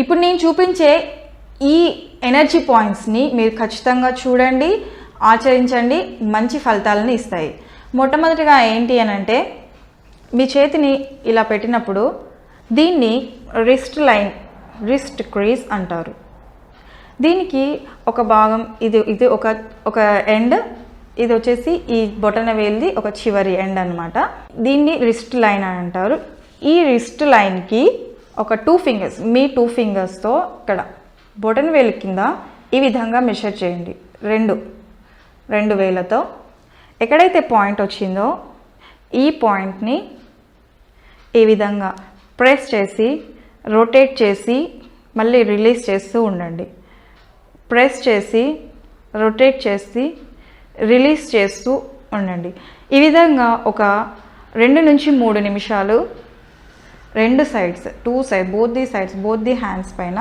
ఇప్పుడు నేను చూపించే ఈ ఎనర్జీ పాయింట్స్ని మీరు ఖచ్చితంగా చూడండి ఆచరించండి మంచి ఫలితాలను ఇస్తాయి. మొట్టమొదటిగా ఏంటి అని అంటే మీ చేతిని ఇలా పెట్టినప్పుడు దీన్ని రిస్ట్ లైన్ రిస్ట్ క్రీజ్ అంటారు. దీనికి ఒక భాగం ఇది ఇది ఒక ఒక ఎండ్ ఇది వచ్చేసి ఈ బొటన వేలిది ఒక చివరి ఎండ్ అనమాట దీన్ని రిస్ట్ లైన్ అని అంటారు. ఈ రిస్ట్ లైన్కి ఒక టూ ఫింగర్స్ మీ టూ ఫింగర్స్తో ఇక్కడ బొటన్ వేలు కింద ఈ విధంగా మెషర్ చేయండి. రెండు రెండు వేలతో. ఎక్కడైతే పాయింట్ వచ్చిందో ఈ పాయింట్ని ఈ విధంగా ప్రెస్ చేసి రొటేట్ చేసి మళ్ళీ రిలీజ్ చేస్తూ ఉండండి. ప్రెస్ చేసి రొటేట్ చేసి రిలీజ్ చేస్తూ ఉండండి. ఈ విధంగా ఒక రెండు నుంచి మూడు నిమిషాలు రెండు sides two side both the sides both the hands పైన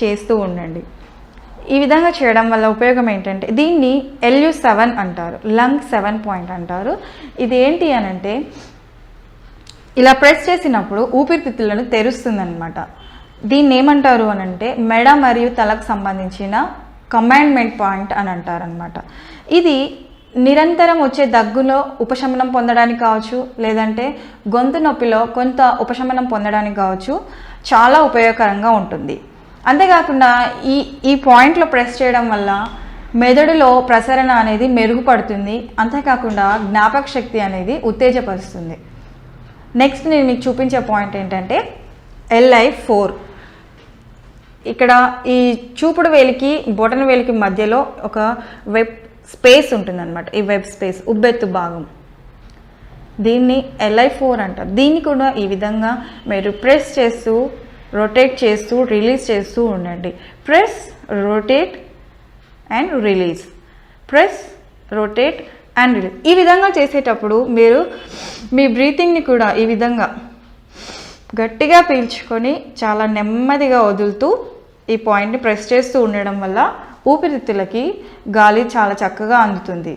చేస్తూ ఉండండి. ఈ విధంగా చేయడం వల్ల ఉపయోగం ఏంటంటే దీన్ని ఎల్యు సెవెన్ అంటారు లంగ్ సెవెన్ పాయింట్ అంటారు. ఇది ఏంటి అని అంటే ఇలా ప్రెస్ చేసినప్పుడు ఊపిరితిత్తులను తెరుస్తుందనమాట దీన్ని ఏమంటారు అని అంటే మెడ మరియు తలకు సంబంధించిన కమాండ్మెంట్ పాయింట్ అని అంటారనమాట ఇది నిరంతరం వచ్చే దగ్గులో ఉపశమనం పొందడానికి కావచ్చు లేదంటే గొంతు నొప్పిలో కొంత ఉపశమనం పొందడానికి కావచ్చు చాలా ఉపయోగకరంగా ఉంటుంది. అంతేకాకుండా ఈ ఈ పాయింట్లో ప్రెస్ చేయడం వల్ల మెదడులో ప్రసరణ అనేది మెరుగుపడుతుంది. అంతేకాకుండా జ్ఞాపక శక్తి అనేది ఉత్తేజపరుస్తుంది. నెక్స్ట్ నేను మీకు చూపించే పాయింట్ ఏంటంటే ఎల్ఐ ఫోర్. ఇక్కడ ఈ చూపుడు వేలికి బొటన వేలికి మధ్యలో ఒక వెబ్ స్పేస్ ఉంటుందన్నమాట ఈ వెబ్ స్పేస్ ఉబ్బెత్తు భాగం. దీన్ని ఎల్ఐ ఫోర్ అంటారు దీన్ని కూడా ఈ విధంగా మీరు ప్రెస్ చేస్తూ రొటేట్ చేస్తూ రిలీజ్ చేస్తూ ఉండండి. Press rotate and release press rotate and release ఈ విధంగా చేసేటప్పుడు మీరు మీ బ్రీతింగ్ని కూడా ఈ విధంగా గట్టిగా పీల్చుకొని చాలా నెమ్మదిగా వదులుతూ ఈ పాయింట్ని ప్రెస్ చేస్తూ ఉండడం వల్ల ఊపిరితిత్తులకి గాలి చాలా చక్కగా అందుతుంది.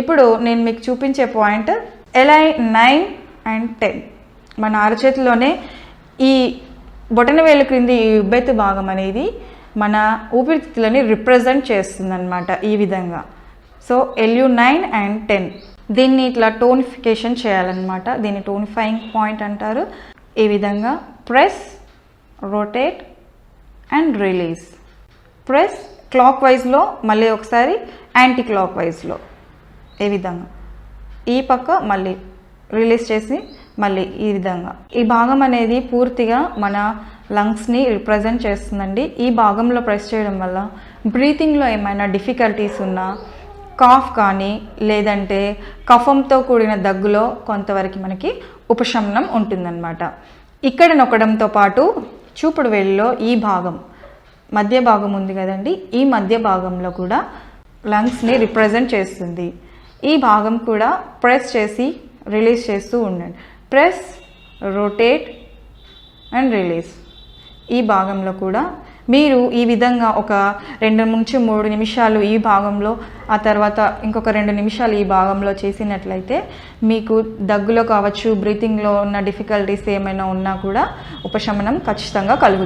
ఇప్పుడు నేను మీకు చూపించే point L I nine and ten మన అరచేతిలోనే ఈ బొటన వేలు క్రింది ఈ ఉబ్బెత్తు భాగం అనేది మన ఊపిరితిత్తులని రిప్రజెంట్ చేస్తుందన్నమాట ఈ విధంగా. So L U nine and ten దీన్ని ఇట్లా టోనిఫికేషన్ చేయాలన్నమాట. దీన్ని టోనిఫైయింగ్ పాయింట్ అంటారు. ఈ విధంగా press rotate and release press clock వైజ్లో మళ్ళీ ఒకసారి యాంటీ క్లాక్ వైజ్లో ఏ విధంగా? ఈ పక్క మళ్ళీ రిలీజ్ చేసి మళ్ళీ ఈ విధంగా. ఈ భాగం అనేది పూర్తిగా మన లంగ్స్ని రిప్రజెంట్ చేస్తుందండి. ఈ భాగంలో ప్రెస్ చేయడం వల్ల బ్రీతింగ్లో ఏమైనా డిఫికల్టీస్ ఉన్నా కాఫ్ కానీ లేదంటే కఫంతో కూడిన దగ్గులో కొంతవరకు మనకి ఉపశమనం ఉంటుందన్నమాట. ఇక్కడ నొక్కడంతో పాటు చూపుడు వేలిలో ఈ భాగం మధ్య భాగం ఉంది కదండి. ఈ మధ్య భాగంలో కూడా లంగ్స్ని రిప్రజెంట్ చేస్తుంది. ఈ భాగం కూడా ప్రెస్ చేసి రిలీజ్ చేస్తూ ఉండండి. Press rotate and release. ఈ భాగంలో కూడా మీరు ఈ విధంగా ఒక రెండు నుంచి మూడు నిమిషాలు ఈ భాగంలో ఆ తర్వాత ఇంకొక రెండు నిమిషాలు ఈ భాగంలో చేసినట్లయితే మీకు దగ్గులో కావచ్చు బ్రీతింగ్లో ఉన్న డిఫికల్టీస్ ఏమైనా ఉన్నా కూడా ఉపశమనం ఖచ్చితంగా కలుగుతుంది.